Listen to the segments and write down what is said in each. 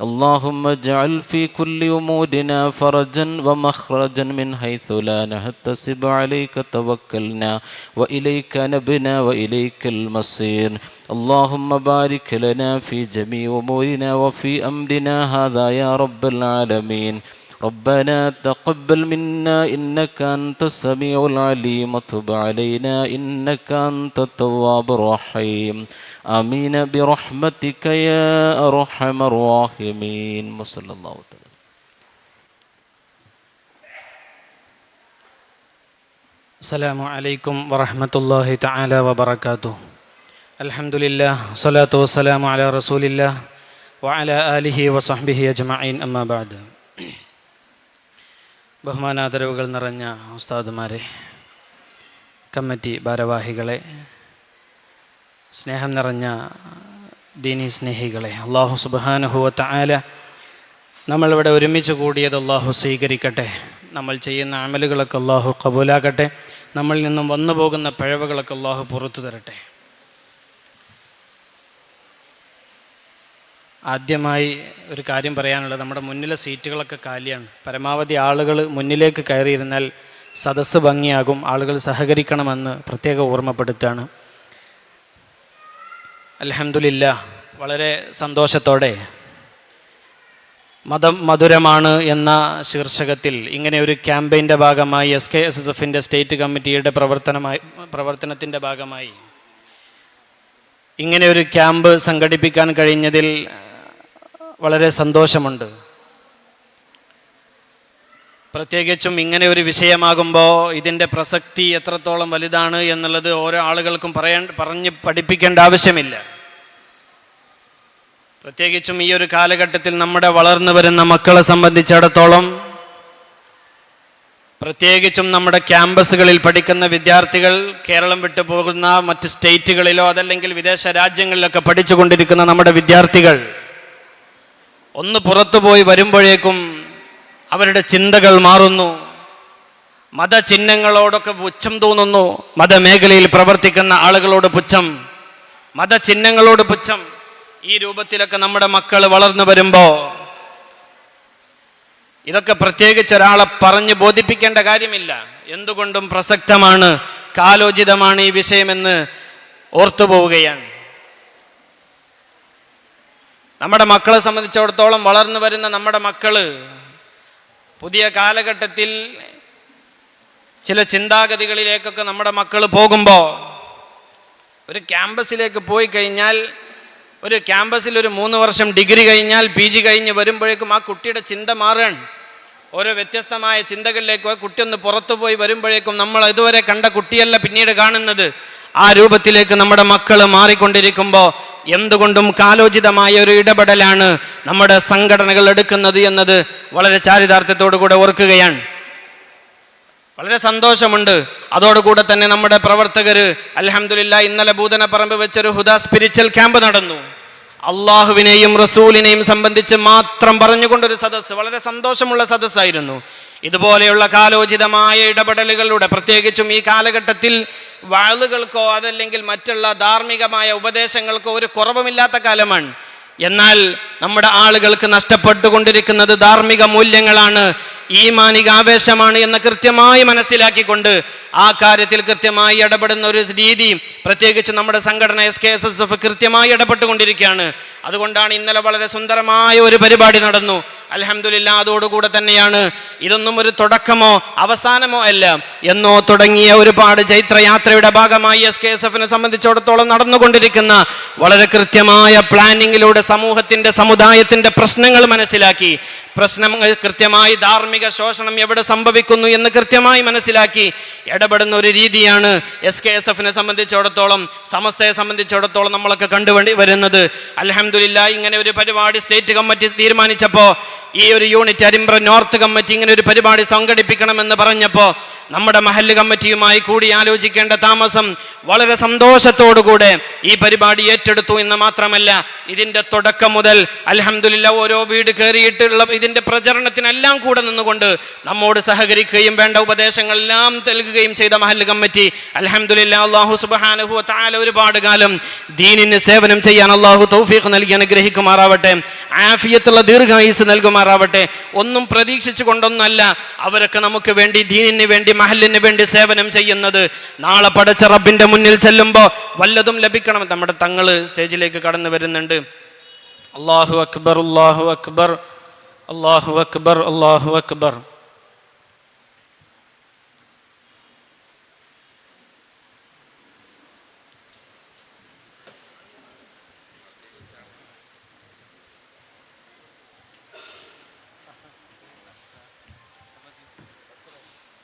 اللهم اجعل في كل أمورنا فرجا ومخرجا من حيث لا نحتسب عليك توكلنا وإليك نبنا وإليك المصير. اللهم بارك لنا في جميع أمورنا وفي أمرنا هذا يا رب العالمين. ربنا تقبل منا إنك أنت السميع العليم. وتب علينا إنك أنت التواب الرحيم. آمين برحمتك يا أرحم الراحمين وصلى الله تعالى السلام عليكم ورحمة الله تعالى وبركاته الحمد لله صلاة والسلام على رسول الله وعلى آله وصحبه أجمعين أما بعد ബഹുമാനാദരവുകൾ നിറഞ്ഞ ഉസ്താദുമാരെ കമ്മിറ്റി ഭാരവാഹികളെ സ്നേഹം നിറഞ്ഞ ദീനി സ്നേഹികളെ അള്ളാഹു സുബാനുഹുവത്ത ആല നമ്മളിവിടെ ഒരുമിച്ച് കൂടിയത് അള്ളാഹു സ്വീകരിക്കട്ടെ. നമ്മൾ ചെയ്യുന്ന അമലുകളൊക്കെ അള്ളാഹു കബൂലാക്കട്ടെ നമ്മളിൽ നിന്നും വന്നു പോകുന്ന പിഴവുകളൊക്കെ അള്ളാഹു പുറത്തു തരട്ടെ. ആദ്യമായി ഒരു കാര്യം പറയാനുള്ളത് നമ്മുടെ മുന്നിലെ സീറ്റുകളൊക്കെ കാലിയാണ്. പരമാവധി ആളുകൾ മുന്നിലേക്ക് കയറിയിരുന്നാൽ സദസ്സ് ഭംഗിയാകും ആളുകൾ സഹകരിക്കണമെന്ന് പ്രത്യേക ഓർമ്മപ്പെടുത്താണ് അലഹമില്ല വളരെ സന്തോഷത്തോടെ മതം മധുരമാണ് എന്ന ശീർഷകത്തിൽ ഇങ്ങനെ ഒരു ക്യാമ്പയിന്റെ ഭാഗമായി എസ് കെ എസ് എസ് എഫിന്റെ സ്റ്റേറ്റ് കമ്മിറ്റിയുടെ പ്രവർത്തനമായി പ്രവർത്തനത്തിന്റെ ഭാഗമായി ഇങ്ങനെ ഒരു ക്യാമ്പ് സംഘടിപ്പിക്കാൻ കഴിഞ്ഞതിൽ വളരെ സന്തോഷമുണ്ട്. പ്രത്യേകിച്ചും ഇങ്ങനെ ഒരു വിഷയമാകുമ്പോൾ ഇതിന്റെ പ്രസക്തി എത്രത്തോളം വലുതാണ് എന്നുള്ളത് ഓരോ ആളുകൾക്കും പറയാൻ പറഞ്ഞ് പഠിപ്പിക്കേണ്ട ആവശ്യമില്ല. പ്രത്യേകിച്ചും ഈ ഒരു കാലഘട്ടത്തിൽ നമ്മുടെ വളർന്നു വരുന്ന മക്കളെ സംബന്ധിച്ചിടത്തോളം പ്രത്യേകിച്ചും നമ്മുടെ ക്യാമ്പസുകളിൽ പഠിക്കുന്ന വിദ്യാർത്ഥികൾ കേരളം വിട്ടു പോകുന്ന മറ്റ് സ്റ്റേറ്റുകളിലോ അതല്ലെങ്കിൽ വിദേശ രാജ്യങ്ങളിലൊക്കെ പഠിച്ചുകൊണ്ടിരിക്കുന്ന നമ്മുടെ വിദ്യാർത്ഥികൾ ഒന്ന് പുറത്തുപോയി വരുമ്പോഴേക്കും അവരുടെ ചിന്തകൾ മാറുന്നു. മതചിഹ്നങ്ങളോടൊക്കെ പുച്ഛം തോന്നുന്നു. മതമേഖലയിൽ പ്രവർത്തിക്കുന്ന ആളുകളോട് പുച്ഛം. മതചിഹ്നങ്ങളോട് പുച്ഛം. ഈ രൂപത്തിലൊക്കെ നമ്മുടെ മക്കൾ വളർന്നു വരുമ്പോൾ ഇതൊക്കെ പ്രത്യേകിച്ച് ഒരാളെ പറഞ്ഞ് ബോധിപ്പിക്കേണ്ട കാര്യമില്ല. എന്തുകൊണ്ടും പ്രസക്തമാണ് കാലോചിതമാണ് ഈ വിഷയമെന്ന് ഓർത്തു പോവുകയാണ്. നമ്മുടെ മക്കളെ സംബന്ധിച്ചിടത്തോളം വളർന്നു വരുന്ന നമ്മുടെ മക്കൾ പുതിയ കാലഘട്ടത്തിൽ ചില ചിന്താഗതികളിലേക്കൊക്കെ നമ്മുടെ മക്കൾ പോകുമ്പോൾ ഒരു ക്യാമ്പസിലേക്ക് പോയി കഴിഞ്ഞാൽ ഒരു ക്യാമ്പസിൽ ഒരു മൂന്ന് വർഷം ഡിഗ്രി കഴിഞ്ഞാൽ പി ജി കഴിഞ്ഞ് വരുമ്പോഴേക്കും ആ കുട്ടിയുടെ ചിന്ത മാറുകയാണ് ഓരോ വ്യത്യസ്തമായ ചിന്തകളിലേക്ക് ആ കുട്ടി ഒന്ന് പുറത്തു പോയി വരുമ്പോഴേക്കും നമ്മൾ ഇതുവരെ കണ്ട കുട്ടിയല്ല പിന്നീട് കാണുന്നത്. ആ രൂപത്തിലേക്ക് നമ്മുടെ മക്കൾ മാറിക്കൊണ്ടിരിക്കുമ്പോൾ എന്തുകൊണ്ടും കാലോചിതമായ ഒരു ഇടപെടലാണ് നമ്മുടെ സംഘടനകൾ എടുക്കുന്നത് എന്നത് വളരെ ചാരിതാർത്ഥ്യത്തോടു കൂടെ ഓർക്കുകയാണ്. വളരെ സന്തോഷമുണ്ട്. അതോടുകൂടെ തന്നെ നമ്മുടെ പ്രവർത്തകർ അലഹമില്ല ഇന്നലെ ഭൂതന ഭൂതനപ്പറമ്പ് വെച്ചൊരു ഹുദാ സ്പിരിച്വൽ ക്യാമ്പ് നടന്നു. അള്ളാഹുവിനെയും റസൂലിനെയും സംബന്ധിച്ച് മാത്രം പറഞ്ഞുകൊണ്ടൊരു സദസ്സ്. വളരെ സന്തോഷമുള്ള സദസ്സായിരുന്നു. ഇതുപോലെയുള്ള കാലോചിതമായ ഇടപെടലുകളിലൂടെ പ്രത്യേകിച്ചും ഈ കാലഘട്ടത്തിൽ വാളുകൾക്കോ അതല്ലെങ്കിൽ മറ്റുള്ള ധാർമ്മികമായ ഉപദേശങ്ങൾക്കോ ഒരു കുറവുമില്ലാത്ത കാലമാണ്. എന്നാൽ നമ്മുടെ ആളുകൾക്ക് നഷ്ടപ്പെട്ടുകൊണ്ടിരിക്കുന്നത് ധാർമ്മിക മൂല്യങ്ങളാണ്. ഈ മാനിക ആവേശമാണ് എന്ന് കൃത്യമായി മനസ്സിലാക്കിക്കൊണ്ട് ആ കാര്യത്തിൽ കൃത്യമായി ഇടപെടുന്ന ഒരു രീതി പ്രത്യേകിച്ച് നമ്മുടെ സംഘടന S K S S F കൃത്യമായി ഇടപെട്ടുകൊണ്ടിരിക്കുകയാണ്. അതുകൊണ്ടാണ് ഇന്നലെ വളരെ സുന്ദരമായ ഒരു പരിപാടി നടന്നു. അലഹമില്ല അതോടുകൂടെ തന്നെയാണ്. ഇതൊന്നും ഒരു തുടക്കമോ അവസാനമോ അല്ല. എന്നോ തുടങ്ങിയ ഒരുപാട് ചൈത്രയാത്രയുടെ ഭാഗമായി എസ് കെ എസ് എഫിനെ സംബന്ധിച്ചിടത്തോളം നടന്നുകൊണ്ടിരിക്കുന്ന വളരെ കൃത്യമായ പ്ലാനിങ്ങിലൂടെ സമൂഹത്തിന്റെ സമുദായത്തിന്റെ പ്രശ്നങ്ങൾ മനസ്സിലാക്കി. പ്രശ്നങ്ങൾ കൃത്യമായി ധാർമ്മിക ശോഷണം എവിടെ സംഭവിക്കുന്നു എന്ന് കൃത്യമായി മനസ്സിലാക്കി ഇടപെടുന്ന ഒരു രീതിയാണ് എസ് കെ എസ് എഫിനെ സംബന്ധിച്ചിടത്തോളം സമസ്തയെ സംബന്ധിച്ചിടത്തോളം നമ്മളൊക്കെ കണ്ടുവേണ്ടി വരുന്നത്. അലഹമില്ല ഇങ്ങനെ ഒരു പരിപാടി സ്റ്റേറ്റ് കമ്മിറ്റി തീരുമാനിച്ചപ്പോൾ ഈ ഒരു യൂണിറ്റ് അരിമ്പ്ര നോർത്ത് കമ്മിറ്റി ഇങ്ങനെ ഒരു പരിപാടി സംഘടിപ്പിക്കണമെന്ന് പറഞ്ഞപ്പോൾ നമ്മുടെ മഹല്ല് കമ്മിറ്റിയുമായി കൂടി ആലോചിക്കേണ്ട താമസം വളരെ സന്തോഷത്തോടുകൂടെ ഈ പരിപാടി ഏറ്റെടുത്തു എന്ന് മാത്രമല്ല ഇതിന്റെ തുടക്കം മുതൽ അലഹമില്ല ഓരോ വീട് കയറിയിട്ടുള്ള ഇതിന്റെ പ്രചരണത്തിനെല്ലാം കൂടെ നിന്നുകൊണ്ട് നമ്മോട് സഹകരിക്കുകയും വേണ്ട ഉപദേശങ്ങളെല്ലാം നൽകുകയും ചെയ്ത മഹല്ല് കമ്മിറ്റി. അലഹമില്ല അള്ളാഹു സുബാനുഹു താല ഒരുപാട് കാലം ദീനിന് സേവനം ചെയ്യാൻ അള്ളാഹു തൗഫീഖ് നൽകി അനുഗ്രഹിക്കുമാറാവട്ടെ. ആഫിയത്തുള്ള ദീർഘായുസ് നൽകുമാറാവട്ടെ. ഒന്നും പ്രതീക്ഷിച്ചു കൊണ്ടൊന്നല്ല അവരൊക്കെ നമുക്ക് വേണ്ടി ദീനിന് വേണ്ടി മഹലിന് വേണ്ടി സേവനം ചെയ്യുന്നത്. നാളെ പടച്ച റബ്ബിന്റെ മുന്നിൽ ചെല്ലുമ്പോൾ വല്ലതും ലഭിക്കണം. നമ്മുടെ തങ്ങൾ സ്റ്റേജിലേക്ക് കടന്നു വരുന്നുണ്ട്. അള്ളാഹു അക്ബർ അള്ളാഹു അക്ബർ അള്ളാഹു അക്ബർ അള്ളാഹു അക്ബർ.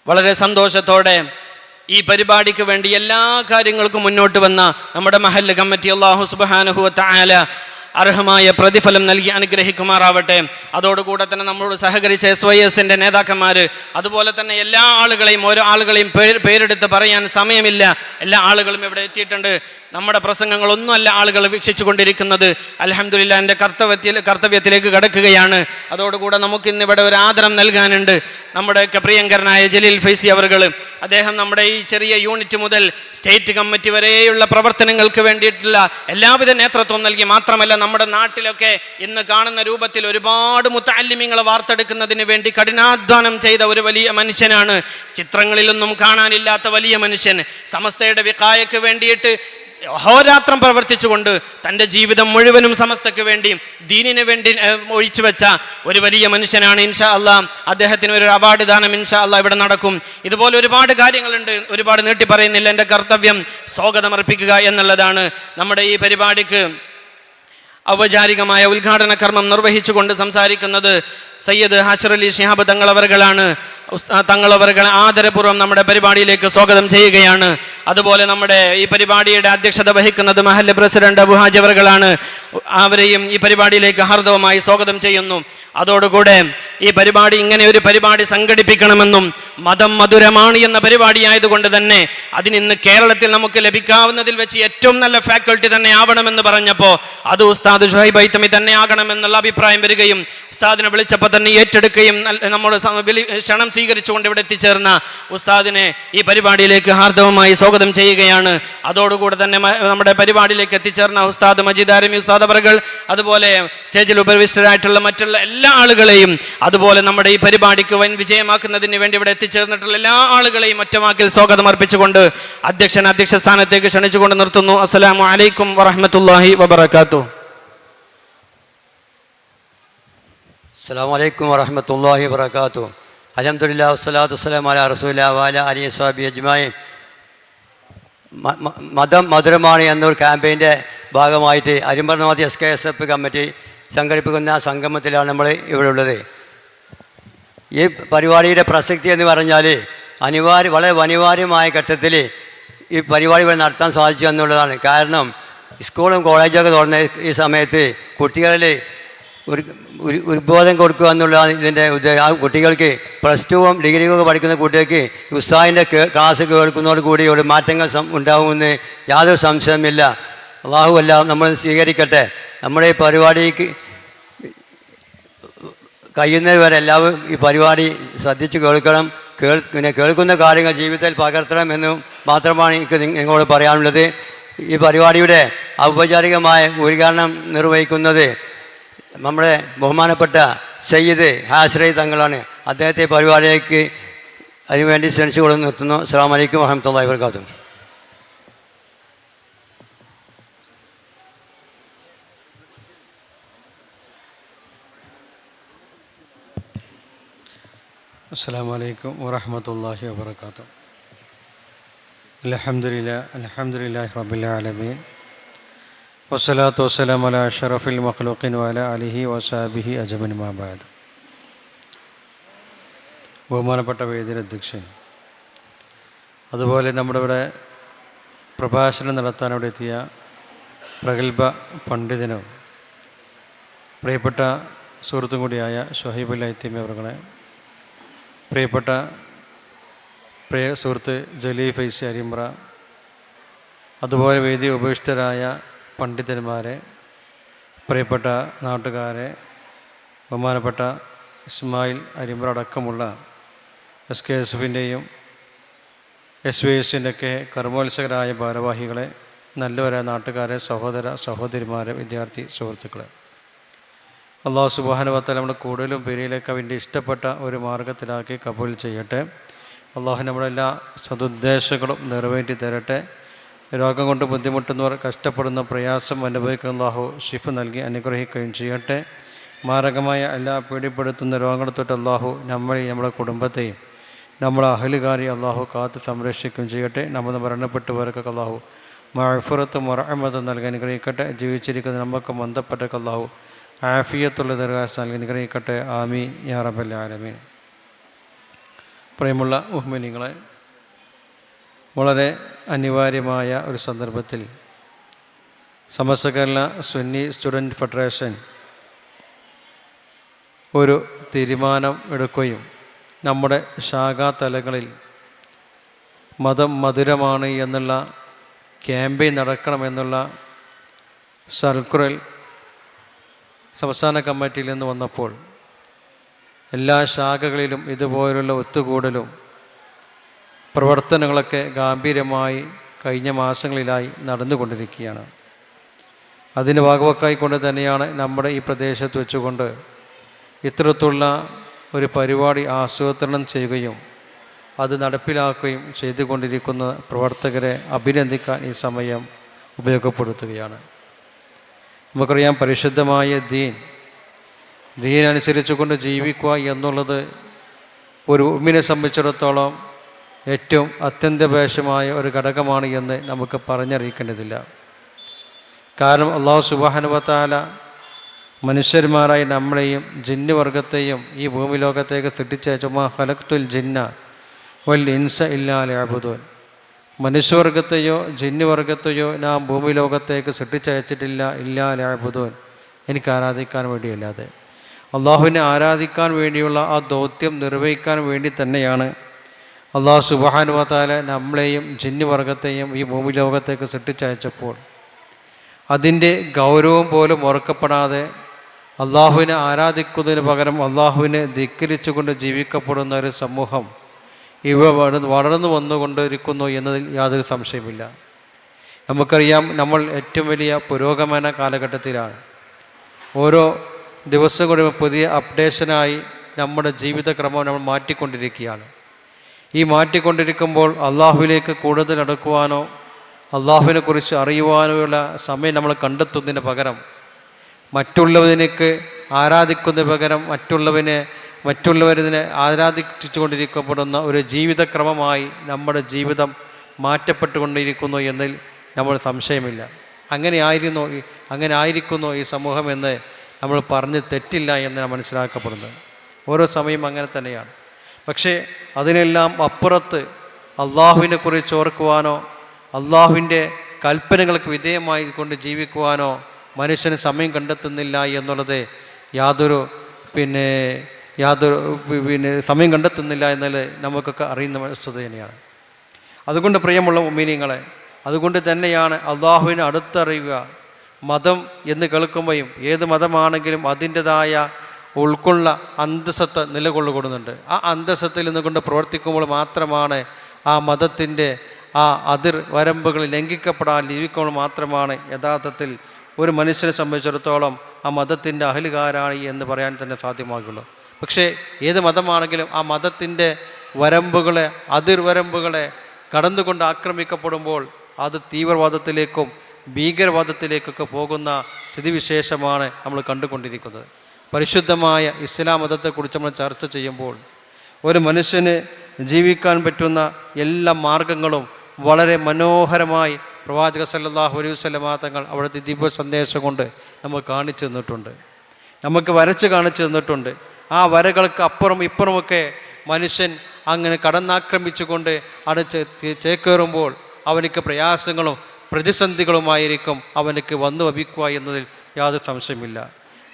വളരെ സന്തോഷത്തോടെ ഈ പരിപാടിക്ക് വേണ്ടി എല്ലാ കാര്യങ്ങൾക്കും മുന്നോട്ട് വന്ന നമ്മുടെ മഹല്ല് കമ്മിറ്റി അള്ളാഹു സുബാനുഹുവത്ത ആല അർഹമായ പ്രതിഫലം നൽകി അനുഗ്രഹിക്കുമാറാവട്ടെ. അതോടുകൂടെ തന്നെ നമ്മളോട് സഹകരിച്ച എസ് വൈ എസിന്റെ നേതാക്കന്മാർ അതുപോലെ തന്നെ എല്ലാ ആളുകളെയും ഓരോ ആളുകളെയും പേര് പേരെടുത്ത് പറയാൻ സമയമില്ല. എല്ലാ ആളുകളും ഇവിടെ എത്തിയിട്ടുണ്ട്. നമ്മുടെ പ്രസംഗങ്ങളൊന്നുമല്ല ആളുകൾ വീക്ഷിച്ചു കൊണ്ടിരിക്കുന്നത് അലഹമില്ല എന്റെ കർത്തവ്യത്തിൽ കർത്തവ്യത്തിലേക്ക് കടക്കുകയാണ്. അതോടുകൂടെ നമുക്ക് ഇന്ന് ഇവിടെ ഒരു ആദരം നൽകാനുണ്ട് നമ്മുടെയൊക്കെ പ്രിയങ്കരനായ ജലീൽ ഫൈസി അവർകൾ അദ്ദേഹം നമ്മുടെ ഈ ചെറിയ യൂണിറ്റ് മുതൽ സ്റ്റേറ്റ് കമ്മിറ്റി വരെയുള്ള പ്രവർത്തനങ്ങൾക്ക് വേണ്ടിയിട്ടുള്ള എല്ലാവിധ നേതൃത്വം നൽകി. മാത്രമല്ല നമ്മുടെ നാട്ടിലൊക്കെ ഇന്ന് കാണുന്ന രൂപത്തിൽ ഒരുപാട് മുത്താലിമ്യങ്ങളെ വാർത്തെടുക്കുന്നതിന് വേണ്ടി കഠിനാധ്വാനം ചെയ്ത ഒരു വലിയ മനുഷ്യനാണ്. ചിത്രങ്ങളിലൊന്നും കാണാനില്ലാത്ത വലിയ മനുഷ്യൻ. സമസ്തയുടെ വികായക്ക് വേണ്ടിയിട്ട് അഹോരാത്രം പ്രവർത്തിച്ചുകൊണ്ട് തന്റെ ജീവിതം മുഴുവനും സമസ്തയ്ക്ക് വേണ്ടി ദീനിന് വേണ്ടി ഒഴിച്ചു വെച്ച ഒരു വലിയ മനുഷ്യനാണ് ഇൻഷാ അള്ളാ അദ്ദേഹത്തിന് ഒരു അവാർഡ് ദാനം ഇൻഷാ അള്ളാ ഇവിടെ നടക്കും. ഇതുപോലെ ഒരുപാട് കാര്യങ്ങളുണ്ട്. ഒരുപാട് നീട്ടി പറയുന്നില്ല. എന്റെ കർത്തവ്യം സ്വാഗതമർപ്പിക്കുക എന്നുള്ളതാണ് നമ്മുടെ ഈ പരിപാടിക്ക്. ഔപചാരികമായ ഉദ്ഘാടന കർമ്മം നിർവഹിച്ചുകൊണ്ട് സംസാരിക്കുന്നത് സയ്യദ് ഹാഷർ അലി ഷിഹാബ് തങ്ങളവറുകളാണ്. തങ്ങളവറുകളെ ആദരപൂർവം നമ്മുടെ പരിപാടിയിലേക്ക് സ്വാഗതം ചെയ്യുകയാണ്. അതുപോലെ നമ്മുടെ ഈ പരിപാടിയുടെ അധ്യക്ഷത വഹിക്കുന്നത് മഹല്ല് പ്രസിഡന്റ് അബു ഹാജി അവരെയും ഈ പരിപാടിയിലേക്ക് ഹാർദവമായി സ്വാഗതം ചെയ്യുന്നു. അതോടുകൂടെ ഈ പരിപാടി ഇങ്ങനെ ഒരു പരിപാടി സംഘടിപ്പിക്കണമെന്നും മതം മധുരമാണ് എന്ന പരിപാടി ആയതുകൊണ്ട് തന്നെ അതിനിന്ന് കേരളത്തിൽ നമുക്ക് ലഭിക്കാവുന്നതിൽ വെച്ച് ഏറ്റവും നല്ല ഫാക്കൽറ്റി തന്നെ ആവണമെന്ന് പറഞ്ഞപ്പോൾ അത് ഉസ്താദ് ഷുഹൈബ് ഐത്തമി തന്നെ ആകണമെന്നുള്ള അഭിപ്രായം വരികയും ഉസ്താദിനെ വിളിച്ചപ്പോൾ തന്നെ ഏറ്റെടുക്കുകയും നമ്മൾ ക്ഷണം സ്വീകരിച്ചുകൊണ്ട് ഇവിടെ എത്തിച്ചേർന്ന ഉസ്താദിനെ ഈ പരിപാടിയിലേക്ക് ഹാർദവമായി സ്വാഗതം ചെയ്യുകയാണ്. അതോടുകൂടെ തന്നെ നമ്മുടെ പരിപാടിയിലേക്ക് എത്തിച്ചേർന്ന ഉസ്താദ് മജീദ് ആരമി ഉസ്താദ് അവർകൾ അതുപോലെ സ്റ്റേജിൽ ഉപവിഷ്ടരായിട്ടുള്ള മറ്റുള്ള എല്ലാ ആളുകളെയും അതുപോലെ നമ്മുടെ ഈ പരിപാടിക്ക് വൻ വിജയമാക്കുന്നതിന് വേണ്ടി ഇവിടെ എത്തിച്ചേർന്നിട്ടുള്ള എല്ലാ ആളുകളെയും ഒറ്റവാക്കിൽ സ്വാഗതം അർപ്പിച്ചുകൊണ്ട് അധ്യക്ഷൻ അധ്യക്ഷ സ്ഥാനത്തേക്ക് ക്ഷണിച്ചുകൊണ്ട് നിർത്തുന്നു. അസ്സലാമു അലൈക്കും വറഹമത്തല്ലാഹി വബർക്കാത്തു അസ്സാം വലൈക്കും വറഹമത്തല്ലാഹി വബർക്കാത്തു അലഹമുല്ല വസ്സലാത്തു വസ്സലാം അല റസൂല വാല അലി സ്വാബി അജ്മായി മതം മധുരമാണ് എന്നൊരു ക്യാമ്പയിന്റെ ഭാഗമായിട്ട് അരിമ്പർനാഥ് S K S F committee സംഘടിപ്പിക്കുന്ന സംഗമത്തിലാണ് നമ്മൾ ഇവിടെ ഉള്ളത് ഈ പരിപാടിയുടെ പ്രസക്തി എന്ന് പറഞ്ഞാൽ അനിവാര്യ വളരെ അനിവാര്യമായ ഘട്ടത്തിൽ ഈ പരിപാടി ഇവിടെ നടത്താൻ സാധിച്ചു എന്നുള്ളതാണ്. കാരണം സ്കൂളും കോളേജൊക്കെ തുറന്ന ഈ സമയത്ത് കുട്ടികളിൽ ഒരു ഉത്ബോധം കൊടുക്കുക എന്നുള്ളതാണ് ഇതിന്റെ ഉദ്ദേശം ആ കുട്ടികൾക്ക് പ്ലസ് ടുവും ഡിഗ്രിയും ഒക്കെ പഠിക്കുന്ന കുട്ടികൾക്ക് ഉസ്താദിന്റെ ക്ലാസ് കേൾക്കുന്നതോട് കൂടി ഒരു മാറ്റങ്ങൾ ഉണ്ടാകുമെന്ന് യാതൊരു സംശയമില്ല അള്ളാഹു എല്ലാം നമ്മൾ സ്വീകരിക്കട്ടെ. നമ്മുടെ ഈ പരിപാടിക്ക് കഴിയുന്നത് വരെ എല്ലാവരും ഈ പരിപാടി ശ്രദ്ധിച്ച് കേൾക്കണം. കേൾ പിന്നെ കേൾക്കുന്ന കാര്യങ്ങൾ ജീവിതത്തിൽ പകർത്തണം എന്ന് മാത്രമാണ് എനിക്ക് നിങ്ങളോട് പറയാനുള്ളത്. ഈ പരിപാടിയുടെ ഔപചാരികമായ ഉദ്ഘാടനം നിർവഹിക്കുന്നത് നമ്മുടെ ബഹുമാനപ്പെട്ട സയ്യിദ് ഹാസ്രൈ തങ്ങളാണ്. അദ്ദേഹത്തെ പരിപാടിയിലേക്ക് അതിനുവേണ്ടി ക്ഷണിച്ചു കൊണ്ട് നിർത്തുന്നു. അസ്സാം വലൈക്കും വഹമത്തല്ലാ വർക്കാത്തു السلام عليكم ورحمة الله وبركاته الحمد لله الحمد لله رب العالمين والصلاة والسلام على أشرف المخلوقين وعلى آله وصحبه أجمعين ما بعد ബഹുമാനപ്പെട്ട വേദിയുടെ അധ്യക്ഷൻ അതുപോലെ നമ്മുടെ ഇവിടെ പ്രഭാഷണം നടത്താൻ ഇവിടെ എത്തിയ പ്രഗത്ഭ പണ്ഡിതനും പ്രിയപ്പെട്ട സുഹൃത്തും കൂടിയായ ഷൊഹീബുൽ ഐത്തിമി അവരുടെ പ്രിയപ്പെട്ട പ്രിയ സുഹൃത്ത് ജലീ ഫൈസി അരിമ്ര അതുപോലെ വേദി ഉപേക്ഷിതരായ പണ്ഡിതന്മാരെ പ്രിയപ്പെട്ട നാട്ടുകാരെ ബഹുമാനപ്പെട്ട ഇസ്മായിൽ അരിമ്ര അടക്കമുള്ള S K S S V എസിന്റെയൊക്കെ കർമ്മോത്സകരായ ഭാരവാഹികളെ നല്ലവരായ നാട്ടുകാരെ സഹോദര സഹോദരിമാരെ വിദ്യാർത്ഥി സുഹൃത്തുക്കളെ. അള്ളാഹു സുബാനുവത്തല നമ്മുടെ കൂടുതലും പെരിയിലേക്ക് അവന്റെ ഇഷ്ടപ്പെട്ട ഒരു മാർഗത്തിലാക്കി കബൂൽ ചെയ്യട്ടെ. അള്ളാഹു നമ്മുടെ എല്ലാ സതുദ്ദേശങ്ങളും നിറവേറ്റി തരട്ടെ. രോഗം കൊണ്ട് ബുദ്ധിമുട്ടുന്നവർ കഷ്ടപ്പെടുന്ന പ്രയാസം അനുഭവിക്കുന്ന അള്ളാഹു ഷിഫ് നൽകി അനുഗ്രഹിക്കുകയും ചെയ്യട്ടെ. മാരകമായ എല്ലാ പീഡിപ്പെടുത്തുന്ന രോഗങ്ങളെ തൊട്ട് അള്ളാഹു നമ്മളെയും നമ്മുടെ കുടുംബത്തെയും നമ്മളെ അഹലുകാരി അള്ളാഹു കാത്ത് സംരക്ഷിക്കുകയും ചെയ്യട്ടെ. നമ്മൾ മരണപ്പെട്ടവർക്ക് അള്ളാഹു മഴഫുറത്തും മുറഹമ്മദ് നൽകി അനുഗ്രഹിക്കട്ടെ. ജീവിച്ചിരിക്കുന്ന നമുക്ക് ബന്ധപ്പെട്ട അള്ളാഹു ആഫിയത്തുള്ള ദർഗാസ് നൽകി നിഗ്രഹിക്കട്ടെ ആമി യാ റബ്ബൽ ആലമീൻ. പ്രിയമുള്ള ഉഹ്മിനിങ്ങളെ വളരെ അനിവാര്യമായ ഒരു സന്ദർഭത്തിൽ സമസ്തകേരള സുന്നി സ്റ്റുഡന്റ് ഫെഡറേഷൻ ഒരു തീരുമാനം എടുക്കുകയും നമ്മുടെ ശാഖാതലങ്ങളിൽ മതം മധുരമാണ് എന്നുള്ള ക്യാമ്പയിൻ നടക്കണമെന്നുള്ള സർക്കുലർ സംസ്ഥാന കമ്മിറ്റിയിൽ നിന്ന് വന്നപ്പോൾ എല്ലാ ശാഖകളിലും ഇതുപോലുള്ള ഒത്തുകൂടലും പ്രവർത്തനങ്ങളൊക്കെ ഗാംഭീര്യമായി കഴിഞ്ഞ മാസങ്ങളിലായി നടന്നുകൊണ്ടിരിക്കുകയാണ്. അതിന് ഭാഗവക്കായിക്കൊണ്ട് തന്നെയാണ് നമ്മുടെ ഈ പ്രദേശത്ത് വെച്ചുകൊണ്ട് ഇത്തരത്തിലുള്ള ഒരു പരിപാടി ആസൂത്രണം ചെയ്യുകയും അത് നടപ്പിലാക്കുകയും ചെയ്തുകൊണ്ടിരിക്കുന്ന പ്രവർത്തകരെ അഭിനന്ദിക്കാൻ ഈ സമയം ഉപയോഗപ്പെടുത്തുകയാണ്. നമുക്കറിയാം പരിശുദ്ധമായ ദീൻ. ദീൻ അനുസരിച്ചുകൊണ്ട് ജീവിക്കുക എന്നുള്ളത് ഒരു ഉമ്മിനെ സംബന്ധിച്ചിടത്തോളം ഏറ്റവും അത്യന്താപേക്ഷമായ ഒരു ഘടകമാണ് എന്ന് നമുക്ക് പറഞ്ഞറിയിക്കേണ്ടതില്ല. കാരണം അള്ളാഹു സുബാനുവത്താല മനുഷ്യന്മാരായി നമ്മളെയും ജിന്നു വർഗത്തെയും ഈ ഭൂമി ലോകത്തേക്ക് സൃഷ്ടിച്ചയച്ചുമാ ഹലക്തുൽ ജിന്ന വൽ ഇൻസ ഇല്ലാലെ അബുദോൻ മനുഷ്യവർഗത്തെയോ ജന്യവർഗത്തെയോ നാം ഭൂമി ലോകത്തേക്ക് സൃഷ്ടിച്ചയച്ചിട്ടില്ല ഇല്ല ലാബുദോൻ എനിക്ക് ആരാധിക്കാൻ വേണ്ടിയല്ലാതെ അള്ളാഹുവിനെ ആരാധിക്കാൻ വേണ്ടിയുള്ള ആ ദൗത്യം നിർവഹിക്കാൻ വേണ്ടി തന്നെയാണ്. അള്ളാഹു സുബാനുവത്താല നമ്മളെയും ജിന്നുവർഗത്തെയും ഈ ഭൂമി ലോകത്തേക്ക് സൃഷ്ടിച്ചയച്ചപ്പോൾ. അതിന്റെ ഗൗരവം പോലും ഓർക്കപ്പെടാതെ അള്ളാഹുവിനെ ആരാധിക്കുന്നതിന് പകരം അള്ളാഹുവിനെ ധിക്കരിച്ചുകൊണ്ട് ജീവിക്കപ്പെടുന്ന ഒരു സമൂഹം ഇവ വളർന്ന് വന്നുകൊണ്ടിരിക്കുന്നു എന്നതിൽ യാതൊരു സംശയമില്ല നമുക്കറിയാം നമ്മൾ ഏറ്റവും വലിയ പുരോഗമന കാലഘട്ടത്തിലാണ്. ഓരോ ദിവസം കൂടി പുതിയ അപ്ഡേഷനായി നമ്മുടെ ജീവിതക്രമം നമ്മൾ മാറ്റിക്കൊണ്ടിരിക്കുകയാണ്. ഈ മാറ്റിക്കൊണ്ടിരിക്കുമ്പോൾ അള്ളാഹുവിലേക്ക് കൂടുതൽ അടുക്കുവാനോ അള്ളാഹുവിനെ കുറിച്ച് അറിയുവാനോ ഉള്ള സമയം നമ്മൾ കണ്ടെത്തുന്നതിന് പകരം മറ്റുള്ളവനേക്ക് ആരാധിക്കുന്നതിന് പകരം മറ്റുള്ളവനെ മറ്റുള്ളവരിതിനെ ആരാധിച്ചുകൊണ്ടിരിക്കപ്പെടുന്ന ഒരു ജീവിതക്രമമായി നമ്മുടെ ജീവിതം മാറ്റപ്പെട്ടുകൊണ്ടിരിക്കുന്നു എന്നതിൽ നമ്മൾ സംശയമില്ല. അങ്ങനെ ആയിരുന്നു അങ്ങനെ ആയിരിക്കുന്നു ഈ സമൂഹം എന്ന് നമ്മൾ പറഞ്ഞ് തെറ്റില്ല എന്ന് മനസ്സിലാക്കപ്പെടുന്നത്. ഓരോ സമയം അങ്ങനെ തന്നെയാണ്. പക്ഷേ അതിനെല്ലാം അപ്പുറത്ത് അള്ളാഹുവിനെ കുറിച്ച് ഓർക്കുവാനോ അള്ളാഹുവിന്റെ കൽപ്പനകൾക്ക് വിധേയമായി കൊണ്ട് ജീവിക്കുവാനോ മനുഷ്യന് സമയം കണ്ടെത്തുന്നില്ല എന്നുള്ളത് യാതൊരു പിന്നെ യാതൊരു പിന്നെ സമയം കണ്ടെത്തുന്നില്ല എന്നുള്ളത് നമുക്കൊക്കെ അറിയുന്ന വസ്തുത തന്നെയാണ്. അതുകൊണ്ട് പ്രിയമുള്ള ഉമ്മീനിങ്ങളെ അതുകൊണ്ട് തന്നെയാണ് അള്ളാഹുവിനെ അടുത്തറിയുക. മതം എന്ന് കേൾക്കുമ്പോഴും ഏത് മതമാണെങ്കിലും അതിന്റെതായ ഉൾക്കൊള്ള അന്തസ്സത്ത് നിലകൊള്ളുകൊടുന്നുണ്ട് ആ അന്തസ്സത്തിൽ നിന്നുകൊണ്ട് പ്രവർത്തിക്കുമ്പോൾ മാത്രമാണ് ആ മതത്തിന്റെ ആ അതിർ വരമ്പുകൾ ലംഘിക്കപ്പെടാൻ ജീവിക്കുമ്പോൾ മാത്രമാണ് യഥാർത്ഥത്തിൽ ഒരു മനുഷ്യനെ സംബന്ധിച്ചിടത്തോളം ആ മതത്തിന്റെ അഹലുകാരാണ് എന്ന് പറയാൻ തന്നെ സാധ്യമാകുള്ളൂ. പക്ഷേ ഏത് മതമാണെങ്കിലും ആ മതത്തിന്റെ വരമ്പുകളെ അതിർവരമ്പുകളെ കടന്നുകൊണ്ട് ആക്രമിക്കപ്പെടുമ്പോൾ അത് തീവ്രവാദത്തിലേക്കും ഭീകരവാദത്തിലേക്കൊക്കെ പോകുന്ന സ്ഥിതിവിശേഷമാണ് നമ്മൾ കണ്ടുകൊണ്ടിരിക്കുന്നത്. പരിശുദ്ധമായ ഇസ്ലാം മതത്തെക്കുറിച്ച് നമ്മൾ ചർച്ച ചെയ്യുമ്പോൾ ഒരു മനുഷ്യന് ജീവിക്കാൻ പറ്റുന്ന എല്ലാ മാർഗങ്ങളും വളരെ മനോഹരമായി പ്രവാചക സല്ലാഹു അലൈഹി വസല്ലമ തങ്ങൾ അവിടുത്തെ ദിവ്യ സന്ദേശം കൊണ്ട് നമ്മൾ കാണിച്ചു തന്നിട്ടുണ്ട്. നമുക്ക് വരച്ച് കാണിച്ചു തന്നിട്ടുണ്ട്. ആ വരകൾക്ക് അപ്പുറം ഇപ്പുറമൊക്കെ മനുഷ്യൻ അങ്ങനെ കടന്നാക്രമിച്ചുകൊണ്ട് അടച്ച് ചേക്കേറുമ്പോൾ അവനക്ക് പ്രയാസങ്ങളും പ്രതിസന്ധികളുമായിരിക്കും അവനക്ക് വന്നു വഭിക്കുക എന്നതിൽ യാതൊരു സംശയമില്ല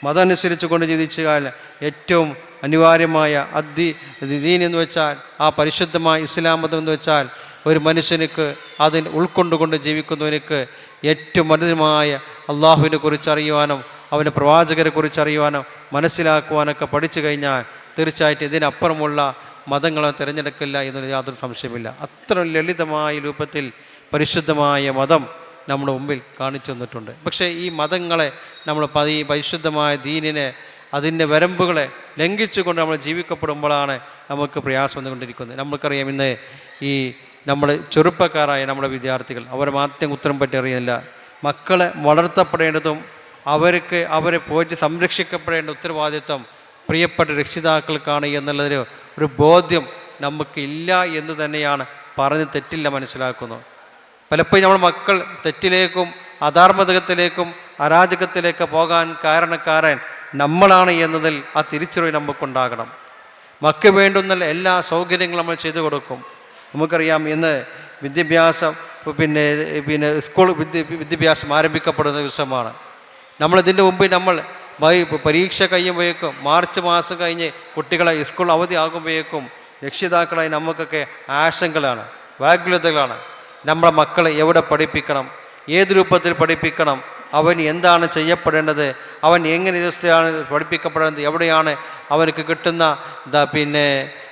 മതം അനുസരിച്ച് കൊണ്ട് ജീവിച്ചാൽ ഏറ്റവും അനിവാര്യമായ അദ്ദി ദീൻ എന്ന് വെച്ചാൽ ആ പരിശുദ്ധമായ ഇസ്ലാം മതം എന്ന് വെച്ചാൽ ഒരു മനുഷ്യനുക്ക് അതിൽ ഉൾക്കൊണ്ടുകൊണ്ട് ജീവിക്കുന്നവനുക്ക് ഏറ്റവും മനുഷ്യമായ അള്ളാഹുവിനെ കുറിച്ച് അറിയുവാനും അവന്റെ പ്രവാചകരെ കുറിച്ച് അറിയുവാനോ മനസ്സിലാക്കുവാനൊക്കെ പഠിച്ചു കഴിഞ്ഞാൽ തീർച്ചയായിട്ടും ഇതിനപ്പുറമുള്ള മതങ്ങളെ തിരഞ്ഞെടുക്കില്ല എന്നൊരു യാതൊരു സംശയമില്ല അത്ര ലളിതമായ രൂപത്തിൽ പരിശുദ്ധമായ മതം നമ്മുടെ മുമ്പിൽ കാണിച്ചു തന്നിട്ടുണ്ട്. പക്ഷേ ഈ മതങ്ങളെ നമ്മൾ ഈ പരിശുദ്ധമായ ദീനിനെ അതിന്റെ വരമ്പുകളെ ലംഘിച്ചുകൊണ്ട് നമ്മൾ ജീവിക്കപ്പെടുമ്പോഴാണ് നമുക്ക് പ്രയാസം വന്നുകൊണ്ടിരിക്കുന്നത്. നമുക്കറിയാം ഇന്ന് ഈ നമ്മൾ ചെറുപ്പക്കാരായ നമ്മുടെ വിദ്യാർത്ഥികൾ അവരെ മാത്രം ഉത്തരം പറ്റി അറിയുന്നില്ല. മക്കളെ വളർത്തപ്പെടേണ്ടതും അവർക്ക് അവരെ പോറ്റി സംരക്ഷിക്കപ്പെടേണ്ട ഉത്തരവാദിത്വം പ്രിയപ്പെട്ട രക്ഷിതാക്കൾക്കാണ് എന്നുള്ളൊരു ഒരു ബോധ്യം നമുക്കില്ല എന്ന് തന്നെയാണ് പറഞ്ഞ് തെറ്റില്ല മനസ്സിലാക്കുന്നത് പലപ്പോഴും നമ്മൾ മക്കൾ തെറ്റിലേക്കും അധാർമികത്തിലേക്കും അരാജകത്തിലേക്ക് പോകാൻ കാരണക്കാരൻ നമ്മളാണ് എന്നതിൽ ആ തിരിച്ചറിവ് നമുക്കുണ്ടാകണം. മക്ക് വേണ്ടുന്ന എല്ലാ സൗകര്യങ്ങളും നമ്മൾ ചെയ്തു കൊടുക്കും. നമുക്കറിയാം ഇന്ന് വിദ്യാഭ്യാസം പിന്നെ പിന്നെ സ്കൂൾ വിദ്യ വിദ്യാഭ്യാസം ആരംഭിക്കപ്പെടുന്ന ദിവസമാണ്. നമ്മളിതിന്റെ മുമ്പ് നമ്മൾ പരീക്ഷ കഴിയുമ്പോഴേക്കും മാർച്ച് മാസം കഴിഞ്ഞ് കുട്ടികളെ സ്കൂൾ അവധി ആകുമ്പോഴേക്കും രക്ഷിതാക്കളായി നമുക്കൊക്കെ ആശങ്കകളാണ് വ്യാകുലതകളാണ് നമ്മളെ മക്കളെ എവിടെ പഠിപ്പിക്കണം ഏത് രൂപത്തിൽ പഠിപ്പിക്കണം അവൻ എന്താണ് ചെയ്യപ്പെടേണ്ടത് അവൻ എങ്ങനെ ദിവസത്തെയാണ് പഠിപ്പിക്കപ്പെടേണ്ടത് എവിടെയാണ് അവനക്ക് കിട്ടുന്ന ദാ പിന്നെ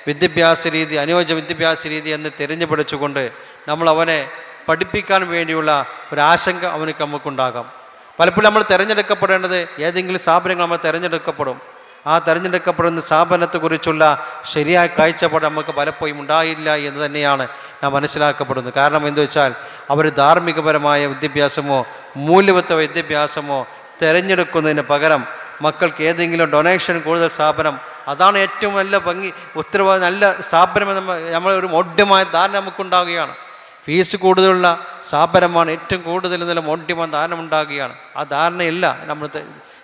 വിദ്യാഭ്യാസ രീതി അനുയോജ്യ വിദ്യാഭ്യാസ രീതി എന്ന് തിരഞ്ഞുപിടിച്ചുകൊണ്ട് നമ്മൾ അവനെ പഠിപ്പിക്കാൻ വേണ്ടിയുള്ള ഒരു ആശങ്ക അവനക്ക് നമുക്കുണ്ടാകാം. പലപ്പോഴും നമ്മൾ തിരഞ്ഞെടുക്കപ്പെടേണ്ടത് ഏതെങ്കിലും സ്ഥാപനങ്ങൾ നമ്മൾ തിരഞ്ഞെടുക്കപ്പെടും. ആ തിരഞ്ഞെടുക്കപ്പെടുന്ന സ്ഥാപനത്തെക്കുറിച്ചുള്ള ശരിയായ കാഴ്ചപ്പാട് നമുക്ക് പലപ്പോഴും ഉണ്ടായില്ല എന്ന് തന്നെയാണ് ഞാൻ മനസ്സിലാക്കപ്പെടുന്നത്. കാരണം എന്തു വെച്ചാൽ അവർ ധാർമ്മികപരമായ വിദ്യാഭ്യാസമോ മൂല്യവത്ത വിദ്യാഭ്യാസമോ തിരഞ്ഞെടുക്കുന്നതിന് പകരം മക്കൾക്ക് ഏതെങ്കിലും ഡൊണേഷൻ കൂടുതൽ സ്ഥാപനം അതാണ് ഏറ്റവും നല്ല ഭംഗി ഉത്തരവാദി നല്ല സ്ഥാപനം നമ്മൾ ഒരു മോഢ്യമായ ധാരണ നമുക്കുണ്ടാവുകയാണ്. ഫീസ് കൂടുതലുള്ള സ്ഥാപനമാണ് ഏറ്റവും കൂടുതൽ നില മോണ്ടിമാൻ ധാരണ ഉണ്ടാകുകയാണ് ആ ധാരണയല്ല. നമ്മൾ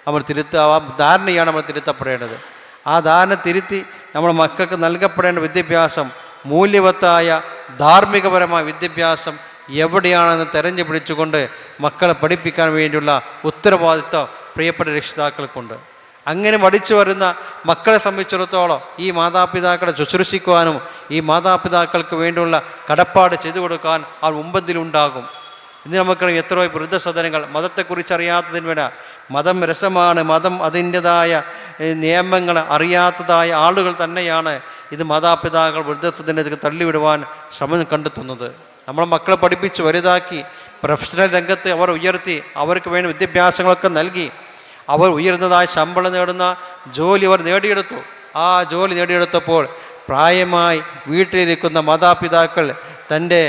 നമ്മൾ തിരുത്ത ആ ധാരണയാണ് നമ്മൾ തിരുത്തപ്പെടേണ്ടത്. ആ ധാരണ തിരുത്തി നമ്മൾ മക്കൾക്ക് നൽകപ്പെടേണ്ട വിദ്യാഭ്യാസം മൂല്യവത്തായ ധാർമ്മികപരമായ വിദ്യാഭ്യാസം എവിടെയാണെന്ന് തെരഞ്ഞു പിടിച്ചുകൊണ്ട് മക്കളെ പഠിപ്പിക്കാൻ വേണ്ടിയുള്ള ഉത്തരവാദിത്വം പ്രിയപ്പെട്ട രക്ഷിതാക്കൾക്കുണ്ട്. അങ്ങനെ പഠിച്ചു വരുന്ന മക്കളെ സംബന്ധിച്ചിടത്തോളം ഈ മാതാപിതാക്കളെ ശുശ്രൂഷിക്കുവാനും ഈ മാതാപിതാക്കൾക്ക് വേണ്ടിയുള്ള കടപ്പാട് ചെയ്തു കൊടുക്കാൻ ആ മുമ്പന്തിലുണ്ടാകും. ഇന്ന് നമുക്കറിയാം എത്രയോ വൃദ്ധസദനങ്ങൾ. മതത്തെക്കുറിച്ച് അറിയാത്തതിന് വേണ്ട. മതം രസമാണ്. മതം അതിന്റെതായ നിയമങ്ങൾ അറിയാത്തതായ ആളുകൾ തന്നെയാണ് ഇത് മാതാപിതാക്കൾ വൃദ്ധസദനത്തിൽ തള്ളിവിടുവാൻ ശ്രമം കണ്ടെത്തുന്നത്. നമ്മളെ മക്കളെ പഠിപ്പിച്ച് വലുതാക്കി പ്രൊഫഷണൽ രംഗത്ത് അവർ ഉയർത്തി അവർക്ക് വേണ്ട വിദ്യാഭ്യാസങ്ങളൊക്കെ നൽകി അവർ ഉയർന്നതായ ശമ്പളം നേടുന്ന ജോലി അവർ നേടിയെടുത്തു. ആ ജോലി നേടിയെടുത്തപ്പോൾ പ്രായമായി വീട്ടിലിരിക്കുന്ന മാതാപിതാക്കൾ തന്റെ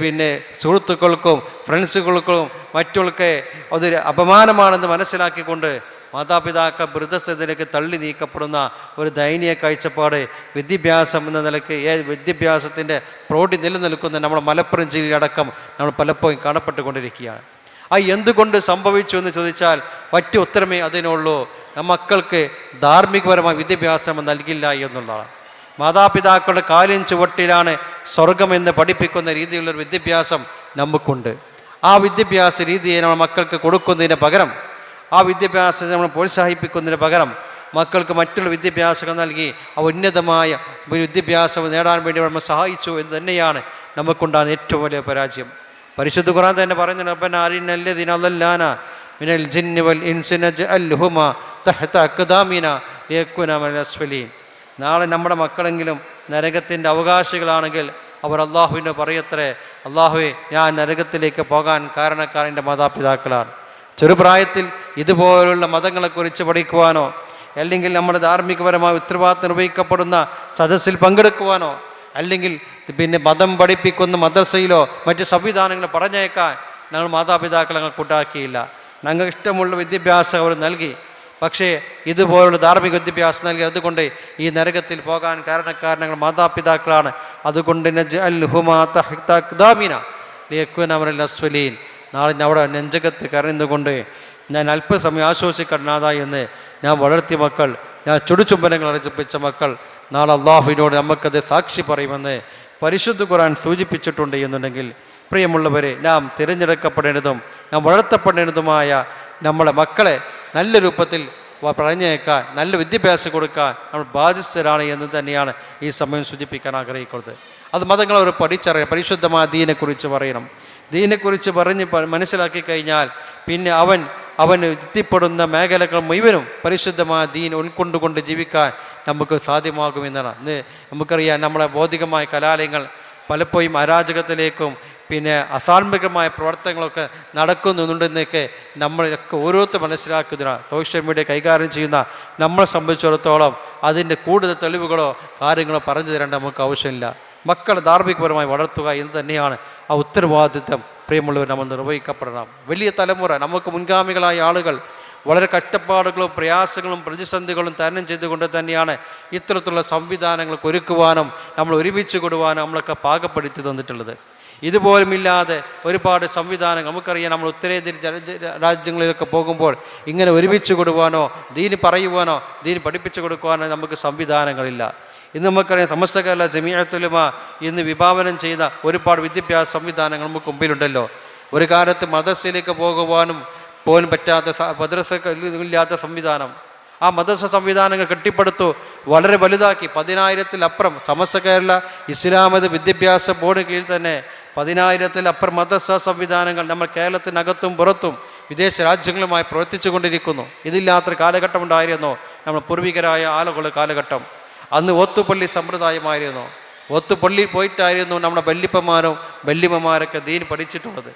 പിന്നെ സുഹൃത്തുക്കൾക്കും ഫ്രണ്ട്സുകൾക്കും മറ്റുള്ളൊക്കെ അതൊരു അപമാനമാണെന്ന് മനസ്സിലാക്കിക്കൊണ്ട് മാതാപിതാക്കൾ വൃദ്ധസ്ഥിതിയിലേക്ക് തള്ളി നീക്കപ്പെടുന്ന ഒരു ദയനീയ കാഴ്ചപ്പാട് വിദ്യാഭ്യാസം എന്ന നിലയ്ക്ക് ഏ വിദ്യാഭ്യാസത്തിന്റെ പ്രോഡി നിലനിൽക്കുന്ന നമ്മുടെ മലപ്പുറം ജില്ലയിലടക്കം നമ്മൾ പലപ്പോഴും കാണപ്പെട്ടുകൊണ്ടിരിക്കുകയാണ്. ആ എന്തുകൊണ്ട് സംഭവിച്ചു എന്ന് ചോദിച്ചാൽ മറ്റു ഉത്തരമേ അതിനുള്ളൂ. മക്കൾക്ക് ധാർമ്മികപരമായ വിദ്യാഭ്യാസം നൽകില്ല എന്നുള്ളതാണ്. മാതാപിതാക്കളുടെ കാലിൻ ചുവട്ടിലാണ് സ്വർഗമെന്ന് പഠിപ്പിക്കുന്ന രീതിയിലുള്ള വിദ്യാഭ്യാസം നമുക്കുണ്ട്. ആ വിദ്യാഭ്യാസ രീതിയെ നമ്മൾ മക്കൾക്ക് കൊടുക്കുന്നതിന് പകരം ആ വിദ്യാഭ്യാസത്തെ നമ്മൾ പ്രോത്സാഹിപ്പിക്കുന്നതിന് പകരം മക്കൾക്ക് മറ്റുള്ള വിദ്യാഭ്യാസങ്ങൾ നൽകി ആ ഉന്നതമായ ഒരു വിദ്യാഭ്യാസം നേടാൻ വേണ്ടി നമ്മൾ സഹായിച്ചു എന്ന് തന്നെയാണ് നമുക്കുണ്ടാകുന്ന ഏറ്റവും വലിയ പരാജയം. പരിശുദ്ധ ഖുറാൻ തന്നെ പറയുന്നു റബ്ബൻ അരിനല്ലദീന അളല്ലാന മിനൽ ജിന്നുവൽ വൽ അൽ ഹുമ തഹ്ത അഖ്ദാമിന ലിയകുന മിനൽ അസ്ഫലീൻ. നാളെ നമ്മുടെ മക്കളെങ്കിലും നരകത്തിന്റെ അവകാശികളാണെങ്കിൽ അവർ അള്ളാഹുവിന്റെ പറയത്രേ അള്ളാഹുവെ ഞാൻ നരകത്തിലേക്ക് പോകാൻ കാരണക്കാർ എന്റെ മാതാപിതാക്കളാണ്. ചെറുപ്രായത്തിൽ ഇതുപോലുള്ള മതങ്ങളെക്കുറിച്ച് പഠിക്കുവാനോ അല്ലെങ്കിൽ നമ്മുടെ ധാർമ്മികപരമായ ഉത്തരവാദിത്തം നിർവഹിക്കപ്പെടുന്ന സദസ്സിൽ പങ്കെടുക്കുവാനോ അല്ലെങ്കിൽ പിന്നെ മതം പഠിപ്പിക്കുന്ന മദ്രസയിലോ മറ്റ് സംവിധാനങ്ങൾ പറഞ്ഞേക്കാൻ ഞങ്ങൾ മാതാപിതാക്കളെ കൂട്ടാക്കിയില്ല ഞങ്ങൾക്ക് ഇഷ്ടമുള്ള വിദ്യാഭ്യാസം അവർ നൽകി. പക്ഷേ ഇതുപോലുള്ള ധാർമ്മിക വിദ്യാഭ്യാസം നൽകി അതുകൊണ്ട് ഈ നരകത്തിൽ പോകാൻ കാരണക്കാരൻ ഞങ്ങൾ മാതാപിതാക്കളാണ്. അതുകൊണ്ട് അസ്വലീൻ. നാളെ അവിടെ നെഞ്ചകത്ത് കരഞ്ഞുകൊണ്ട് ഞാൻ അല്പസമയം ആശ്വസിക്കണാത എന്ന് ഞാൻ വളർത്തിയ മക്കൾ ഞാൻ ചുടുചുംബനങ്ങൾ അർജിപ്പിച്ച മക്കൾ നാളെ അള്ളാഹുവിനോട് നമുക്കത് സാക്ഷി പറയുമെന്ന് പരിശുദ്ധ ഖുറാൻ സൂചിപ്പിച്ചിട്ടുണ്ട് എന്നുണ്ടെങ്കിൽ പ്രിയമുള്ളവരെ നാം തിരഞ്ഞെടുക്കപ്പെടേണ്ടതും നാം വളർത്തപ്പെടേണ്ടതുമായ നമ്മളെ മക്കളെ നല്ല രൂപത്തിൽ പറഞ്ഞേക്കാൻ നല്ല വിദ്യാഭ്യാസം കൊടുക്കാൻ നമ്മൾ ബാധ്യസ്ഥരാണ് എന്ന് തന്നെയാണ് ഈ സമയം സൂചിപ്പിക്കാൻ ആഗ്രഹിക്കുന്നത്. അത് മതങ്ങൾ അവർ പഠിച്ചറിയാം പരിശുദ്ധമായ ദീനെക്കുറിച്ച് പറയണം. ദീനെക്കുറിച്ച് പറഞ്ഞ് മനസ്സിലാക്കി കഴിഞ്ഞാൽ പിന്നെ അവൻ അവൻ എത്തിപ്പെടുന്ന മേഖലകൾ മുഴുവനും പരിശുദ്ധമായ ദീൻ ഉൾക്കൊണ്ടുകൊണ്ട് ജീവിക്കാൻ നമുക്ക് സാധ്യമാകുമെന്നാണ്. നമുക്കറിയാം നമ്മളെ ഭൗതികമായ കലാലയങ്ങൾ പലപ്പോഴും അരാജകത്തിലേക്കും പിന്നെ അസാത്മികമായ പ്രവർത്തനങ്ങളൊക്കെ നടക്കുന്നുണ്ടെന്നൊക്കെ നമ്മളൊക്കെ ഓരോരുത്തർ മനസ്സിലാക്കുന്ന സോഷ്യൽ മീഡിയ കൈകാര്യം ചെയ്യുന്ന നമ്മളെ സംബന്ധിച്ചിടത്തോളം അതിന്റെ കൂടുതൽ തെളിവുകളോ കാര്യങ്ങളോ പറഞ്ഞു തരേണ്ട നമുക്ക് ആവശ്യമില്ല. മക്കളെ ധാർമ്മികപരമായി വളർത്തുക എന്ന് തന്നെയാണ് ആ ഉത്തരവാദിത്വം പ്രിയമുള്ളവർ നമ്മൾ നിർവഹിക്കപ്പെടണം. വലിയ തലമുറ നമുക്ക് മുൻഗാമികളായ ആളുകൾ വളരെ കഷ്ടപ്പാടുകളും പ്രയാസങ്ങളും പ്രതിസന്ധികളും തരണം ചെയ്തുകൊണ്ട് തന്നെയാണ് ഇത്തരത്തിലുള്ള സംവിധാനങ്ങൾക്ക് ഒരുക്കുവാനും നമ്മൾ ഒരുമിച്ച് കൊടുവാനും നമ്മളൊക്കെ പാകപ്പെടുത്തി തന്നിട്ടുള്ളത്. ഇതുപോലുമില്ലാതെ ഒരുപാട് സംവിധാനം നമുക്കറിയാം നമ്മൾ ഉത്തരേന്ത്യൻ രാജ്യങ്ങളിലൊക്കെ പോകുമ്പോൾ ഇങ്ങനെ ഒരുമിച്ച് കൊടുക്കുവാനോ ദീന് പറയുവാനോ ദീന് പഠിപ്പിച്ചു കൊടുക്കുവാനോ നമുക്ക് സംവിധാനങ്ങളില്ല. ഇന്ന് നമുക്കറിയാം സമസ്ത കേരള ജമിയത്തുലമ ഇന്ന് വിഭാവനം ചെയ്ത ഒരുപാട് വിദ്യാഭ്യാസ സംവിധാനങ്ങൾ നമുക്ക് മുമ്പിലുണ്ടല്ലോ. ഒരു കാലത്ത് മദ്രസയിലേക്ക് പോകുവാനും പോലും പറ്റാത്ത മദ്രസ ഇല്ലാത്ത സംവിധാനം. ആ മദ്രസ സംവിധാനങ്ങൾ കെട്ടിപ്പടുത്തു വളരെ വലുതാക്കി. പതിനായിരത്തിലപ്പുറം സമസ്ത കേരള ഇസ്ലാമത് വിദ്യാഭ്യാസ ബോർഡിന് കീഴിൽ തന്നെ പതിനായിരത്തിലപ്പുറം മദ്രസ സംവിധാനങ്ങൾ നമ്മൾ കേരളത്തിനകത്തും പുറത്തും വിദേശ രാജ്യങ്ങളുമായി പ്രവർത്തിച്ചു കൊണ്ടിരിക്കുന്നു ഇതില്ലാത്തൊരു കാലഘട്ടം ഉണ്ടായിരുന്നു. നമ്മൾ പൂർവികരായ ആളുകളുടെ കാലഘട്ടം. അന്ന് ഒത്തുപള്ളി സമ്പ്രദായമായിരുന്നു. ഒത്തുപള്ളിയിൽ പോയിട്ടായിരുന്നു നമ്മുടെ വല്ലിപ്പന്മാരും വല്യമ്മമാരൊക്കെ ദീൻ പഠിച്ചിട്ടുള്ളത്.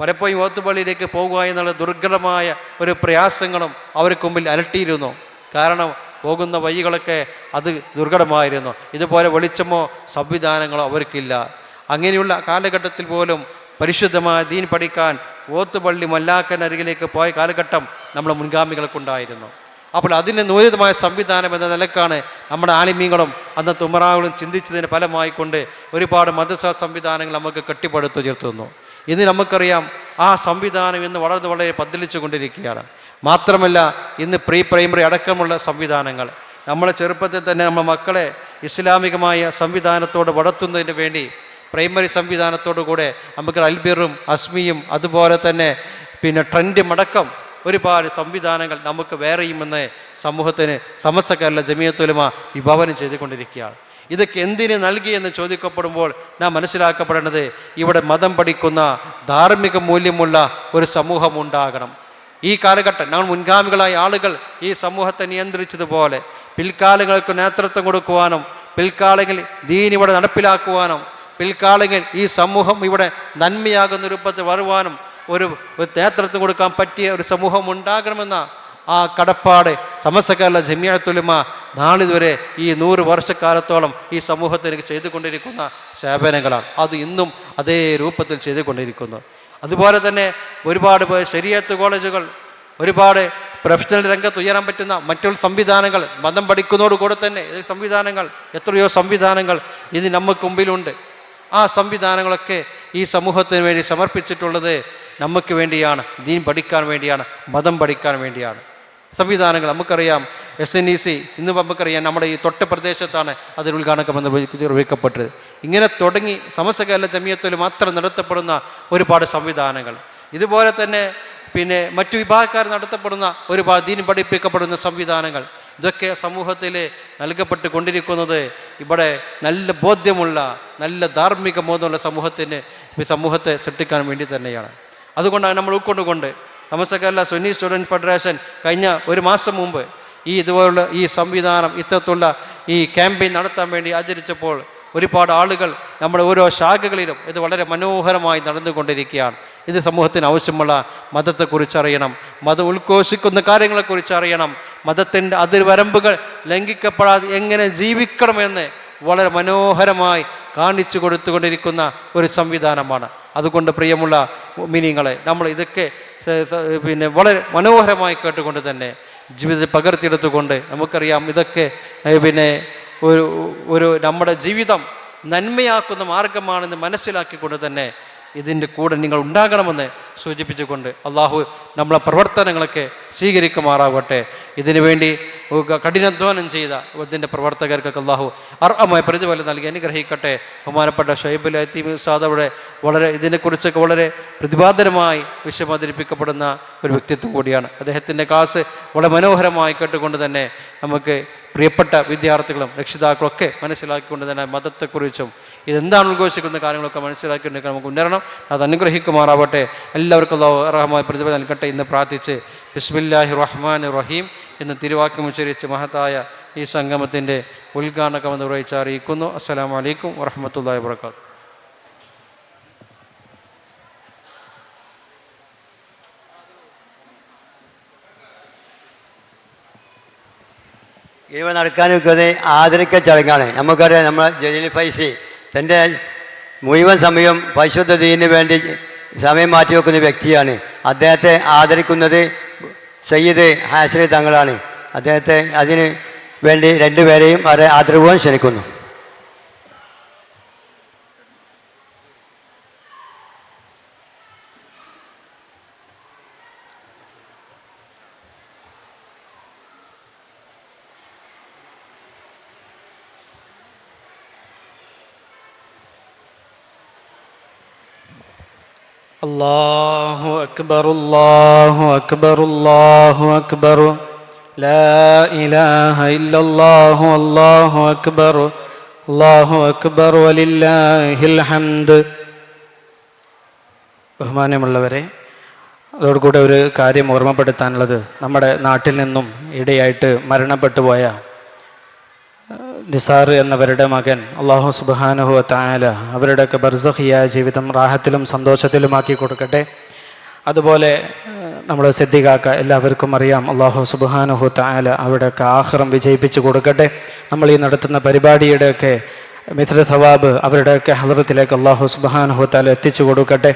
പലപ്പോഴും ഓത്തുപള്ളിയിലേക്ക് പോകുക എന്നുള്ള ദുർഘടമായ ഒരു പ്രയാസങ്ങളും അവർക്ക് മുമ്പിൽ അലട്ടിയിരുന്നു. കാരണം പോകുന്ന വഴികളൊക്കെ അത് ദുർഘടമായിരുന്നു. ഇതുപോലെ വെളിച്ചമോ സംവിധാനങ്ങളോ അവർക്കില്ല. അങ്ങനെയുള്ള കാലഘട്ടത്തിൽ പോലും പരിശുദ്ധമായ ദീൻ പഠിക്കാൻ ഓത്തുപള്ളി മല്ലാക്കൻ അരികിലേക്ക് പോയ കാലഘട്ടം നമ്മുടെ മുൻഗാമികൾക്കുണ്ടായിരുന്നു. അപ്പോൾ അതിന് നൂതനമായ സംവിധാനം എന്ന നിലക്കാണ് നമ്മുടെ ആലിമീങ്ങളും അന്ന് തുമറാകളും ചിന്തിച്ചതിന് ഫലമായിക്കൊണ്ട് ഒരുപാട് മതസ സംവിധാനങ്ങൾ നമുക്ക് കെട്ടിപ്പടുത്തുയർത്തുന്നു ഇന്ന് നമുക്കറിയാം ആ സംവിധാനം ഇന്ന് വളരെ വളരെ പതിലിച്ചു കൊണ്ടിരിക്കുകയാണ്. മാത്രമല്ല ഇന്ന് പ്രീ പ്രൈമറി അടക്കമുള്ള സംവിധാനങ്ങൾ. നമ്മുടെ ചെറുപ്പത്തിൽ തന്നെ നമ്മുടെ മക്കളെ ഇസ്ലാമികമായ സംവിധാനത്തോട് വളർത്തുന്നതിന് വേണ്ടി പ്രൈമറി സംവിധാനത്തോടു കൂടെ നമുക്ക് അൽബിറും അസ്മിയും അതുപോലെ തന്നെ പിന്നെ ട്രെൻഡ് മടക്കം ഒരുപാട് സംവിധാനങ്ങൾ നമുക്ക് വേറെയുമെന്ന് സമൂഹത്തിന് സമസ്ത കേരള ജമിയത്തുലമ വിഭാവനം ചെയ്തുകൊണ്ടിരിക്കുകയാണ്. ഇതൊക്കെ എന്തിന് നൽകി എന്ന് ചോദിക്കപ്പെടുമ്പോൾ നാം മനസ്സിലാക്കപ്പെടേണ്ടത് ഇവിടെ മതം പഠിക്കുന്ന ധാർമ്മിക മൂല്യമുള്ള ഒരു സമൂഹം ഉണ്ടാകണം ഈ കാലഘട്ടം നാം മുൻഗാമികളായ ആളുകൾ ഈ സമൂഹത്തെ നിയന്ത്രിച്ചതുപോലെ പിൽക്കാലങ്ങൾക്ക് നേതൃത്വം കൊടുക്കുവാനും പിൽക്കാലങ്ങളിൽ ദീൻ ഇവിടെ നടപ്പിലാക്കുവാനും പിൽക്കാലങ്ങളിൽ ഈ സമൂഹം ഇവിടെ നന്മയാകുന്ന രൂപത്തിൽ വരുവാനും ഒരു നേതൃത്വം കൊടുക്കാൻ പറ്റിയ ഒരു സമൂഹം ഉണ്ടാകണമെന്ന ആ കടപ്പാട് സമസ്ത ജമിയാത്തുലിമ നാളിതുവരെ ഈ നൂറ് വർഷക്കാലത്തോളം ഈ സമൂഹത്തിന് ചെയ്തുകൊണ്ടിരിക്കുന്ന സേവനങ്ങളാണ്. അത് ഇന്നും അതേ രൂപത്തിൽ ചെയ്തുകൊണ്ടിരിക്കുന്നു. അതുപോലെ തന്നെ ഒരുപാട് ശരിയത്ത് കോളേജുകൾ ഒരുപാട് പ്രൊഫഷണൽ രംഗത്ത് ഉയരാൻ പറ്റുന്ന മറ്റുള്ള സംവിധാനങ്ങൾ മതം പഠിക്കുന്നതോടുകൂടെ തന്നെ സംവിധാനങ്ങൾ എത്രയോ സംവിധാനങ്ങൾ ഇനി നമുക്ക് മുമ്പിലുണ്ട്. ആ സംവിധാനങ്ങളൊക്കെ ഈ സമൂഹത്തിന് വേണ്ടി സമർപ്പിച്ചിട്ടുള്ളത് നമുക്ക് വേണ്ടിയാണ്. ദീൻ പഠിക്കാൻ വേണ്ടിയാണ്. മതം പഠിക്കാൻ വേണ്ടിയാണ്. സംവിധാനങ്ങൾ നമുക്കറിയാം. എസ് എൻ ഇ സി ഇന്ന് നമുക്കറിയാം നമ്മുടെ ഈ തൊട്ട പ്രദേശത്താണ് അതിൽ ഉദ്ഘാടനം നിർവഹിക്കപ്പെട്ടത്. ഇങ്ങനെ തുടങ്ങി സമസ്തകാല ജമിയത്തിൽ മാത്രം നടത്തപ്പെടുന്ന ഒരുപാട് സംവിധാനങ്ങൾ. ഇതുപോലെ തന്നെ പിന്നെ മറ്റു വിഭാഗക്കാർ നടത്തപ്പെടുന്ന ഒരുപാട് ദീൻ പഠിപ്പിക്കപ്പെടുന്ന സംവിധാനങ്ങൾ. ഇതൊക്കെ സമൂഹത്തിൽ നൽകപ്പെട്ട് കൊണ്ടിരിക്കുന്നത് ഇവിടെ നല്ല ബോധ്യമുള്ള നല്ല ധാർമ്മിക ബോധമുള്ള സമൂഹത്തിന് ഈ സമൂഹത്തെ സൃഷ്ടിക്കാൻ വേണ്ടി തന്നെയാണ്. അതുകൊണ്ടാണ് നമ്മൾ ഉൾക്കൊണ്ടുകൊണ്ട് കേരള സുന്നി സ്റ്റുഡന്റ് ഫെഡറേഷൻ കഴിഞ്ഞ ഒരു മാസം മുമ്പ് ഈ ഇതുപോലുള്ള ഈ സംവിധാനം ഇത്തരത്തിലുള്ള ഈ ക്യാമ്പയിൻ നടത്താൻ വേണ്ടി ആചരിച്ചപ്പോൾ ഒരുപാട് ആളുകൾ നമ്മുടെ ഓരോ ശാഖകളിലും ഇത് വളരെ മനോഹരമായി നടന്നുകൊണ്ടിരിക്കുകയാണ്. ഇത് സമൂഹത്തിന് ആവശ്യമുള്ള മതത്തെക്കുറിച്ച് അറിയണം മതം ഉദ്ഘോഷിക്കുന്ന കാര്യങ്ങളെക്കുറിച്ച് അറിയണം മതത്തിന്റെ അതിർവരമ്പുകൾ ലംഘിക്കപ്പെടാതെ എങ്ങനെ ജീവിക്കണമെന്ന് വളരെ മനോഹരമായി കാണിച്ചു കൊടുത്തുകൊണ്ടിരിക്കുന്ന ഒരു സംവിധാനമാണ്. അതുകൊണ്ട് പ്രിയമുള്ള മീനിങ്ങളെ നമ്മൾ ഇതൊക്കെ പിന്നെ വളരെ മനോഹരമായി കേട്ടുകൊണ്ട് തന്നെ ജീവിതത്തിൽ പകർത്തിയെടുത്തുകൊണ്ട് നമുക്കറിയാം ഇതൊക്കെ പിന്നെ ഒരു ഒരു നമ്മുടെ ജീവിതം നന്മയാക്കുന്ന മാർഗമാണെന്ന് മനസ്സിലാക്കിക്കൊണ്ട് തന്നെ ഇതിന്റെ കൂടെ നിങ്ങൾ ഉണ്ടാകണമെന്ന് സൂചിപ്പിച്ചുകൊണ്ട് അള്ളാഹു നമ്മളെ പ്രവർത്തനങ്ങളൊക്കെ സ്വീകരിക്കുമാറാവട്ടെ. ഇതിനു വേണ്ടി ഉക- കഠിനാധ്വാനം ചെയ്ത ഇതിന്റെ പ്രവർത്തകർക്കൊക്കെ അള്ളാഹു അർഹമായ പ്രതിഫലം നൽകി അനുഗ്രഹിക്കട്ടെ. ബഹുമാനപ്പെട്ട ഷൈബുൽ അത്തീം സാദവിടെ വളരെ ഇതിനെക്കുറിച്ചൊക്കെ വളരെ പ്രതിപാദനമായി വിഷയം അവതരിപ്പിക്കപ്പെടുന്ന ഒരു വ്യക്തിത്വം കൂടിയാണ്. അദ്ദേഹത്തിന്റെ ക്ലാസ് വളരെ മനോഹരമായി കേട്ടുകൊണ്ട് തന്നെ നമുക്ക് പ്രിയപ്പെട്ട വിദ്യാർത്ഥികളും രക്ഷിതാക്കളും ഒക്കെ മനസ്സിലാക്കിക്കൊണ്ട് തന്നെ മതത്തെക്കുറിച്ചും ഇതെന്താണ് ഉദ്ഘോഷിക്കുന്ന കാര്യങ്ങളൊക്കെ മനസ്സിലാക്കിയിട്ടുണ്ടെങ്കിൽ നമുക്ക് ഉന്നരണം അത് അനുഗ്രഹിക്കുമാറാവട്ടെ. എല്ലാവർക്കും അർഹമായ പ്രതിഫലം നൽകട്ടെ എന്ന് പ്രാർത്ഥിച്ച് ബിസ്മില്ലാഹി റഹ്മാൻ റഹീം എന്ന് തിരുവാക്യം ഉച്ചരിച്ച് മഹത്തായ ഈ സംഗമത്തിന്റെ ഉദ്ഘാടനം നിർവഹിച്ച് അറിയിക്കുന്നു. അസ്സലാമു അലൈക്കും വറഹമത്തല്ലാ വാത്തു ഇവ നടക്കാൻ ആദരിക്കൽ ചടങ്ങാണ്. നമുക്കറിയാം നമ്മൾ ജലീൽ ഫൈസി തന്റെ മുഴുവൻ സമയം പരിശുദ്ധ വേണ്ടി സമയം മാറ്റി വെക്കുന്ന വ്യക്തിയാണ്. അദ്ദേഹത്തെ ആദരിക്കുന്നത് സയ്യിദ് ഹാസരി തങ്ങളാണ്. അദ്ദേഹത്തെ അതിന് വേണ്ടി രണ്ടുപേരെയും വളരെ ആദരവും ക്ഷണിക്കുന്നു. الله أكبر الله أكبر الله أكبر لا إله إلا الله الله أكبر الله أكبر ولله الحمد ബഹുമാനമുള്ളവരെ അതോടുകൂടെ ഒരു കാര്യം ഓർമ്മപ്പെടുത്താനുള്ളത് നമ്മുടെ നാട്ടിൽ നിന്നും ഇടയായിട്ട് മരണപ്പെട്ടു പോയ നിസാർ എന്നവരുടെ മകൻ അള്ളാഹു സുബാനുഹു തായാല അവരുടെയൊക്കെ ബർസഹിയായ ജീവിതം റാഹത്തിലും സന്തോഷത്തിലുമാക്കി കൊടുക്കട്ടെ. അതുപോലെ നമ്മൾ സിദ്ധികാക്ക എല്ലാവർക്കും അറിയാം. അള്ളാഹു സുബാനുഹു തായാല അവരുടെയൊക്കെ ആഹ്റം വിജയിപ്പിച്ചു കൊടുക്കട്ടെ. നമ്മൾ ഈ നടത്തുന്ന പരിപാടിയുടെയൊക്കെ മിത്ര സവാബ് അവരുടെയൊക്കെ ഹലറത്തിലേക്ക് അള്ളാഹു സുബാനുഹു താല എത്തിച്ചു കൊടുക്കട്ടെ.